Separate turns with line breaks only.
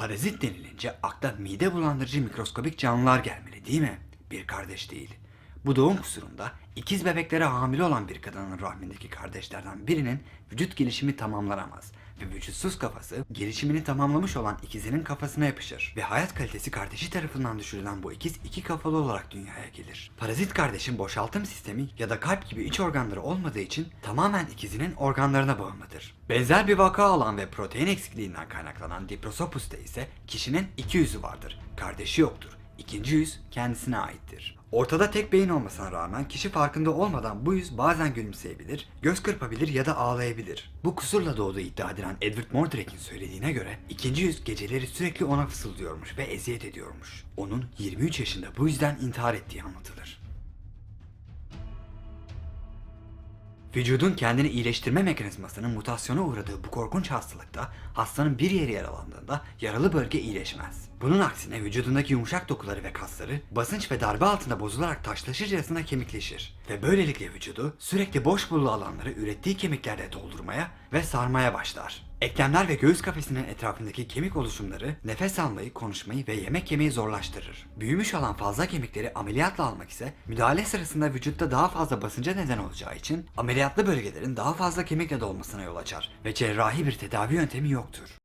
Parazit denilince akla mide bulandırıcı mikroskobik canlılar gelmeli değil mi? Bir kardeş değil. Bu doğum kusurunda ikiz bebeklere hamile olan bir kadının rahmindeki kardeşlerden birinin vücut gelişimi tamamlanamaz vücutsuz kafası gelişimini tamamlamış olan ikizinin kafasına yapışır ve hayat kalitesi kardeşi tarafından düşürülen bu ikiz iki kafalı olarak dünyaya gelir. Parazit kardeşin boşaltım sistemi ya da kalp gibi iç organları olmadığı için tamamen ikizinin organlarına bağımlıdır. Benzer bir vaka alan ve protein eksikliğinden kaynaklanan Diprosopus'ta ise kişinin iki yüzü vardır. Kardeşi yoktur. İkinci yüz kendisine aittir. Ortada tek beyin olmasına rağmen kişi farkında olmadan bu yüz bazen gülümseyebilir, göz kırpabilir ya da ağlayabilir. Bu kusurla doğduğu iddia edilen Edward Mordrake'in söylediğine göre ikinci yüz geceleri sürekli ona fısıldıyormuş ve eziyet ediyormuş. Onun 23 yaşında bu yüzden intihar ettiği anlatılır. Vücudun kendini iyileştirme mekanizmasının mutasyona uğradığı bu korkunç hastalıkta hastanın bir yeri yaralandığında yaralı bölge iyileşmez. Bunun aksine vücudundaki yumuşak dokuları ve kasları basınç ve darbe altında bozularak taşlaşırcasına kemikleşir ve böylelikle vücudu sürekli boş bulduğu alanları ürettiği kemiklerle doldurmaya ve sarmaya başlar. Eklemler ve göğüs kafesinin etrafındaki kemik oluşumları nefes almayı, konuşmayı ve yemek yemeyi zorlaştırır. Büyümüş olan fazla kemikleri ameliyatla almak ise müdahale sırasında vücutta daha fazla basınca neden olacağı için ameliyatlı bölgelerin daha fazla kemikle dolmasına yol açar ve cerrahi bir tedavi yöntemi yoktur.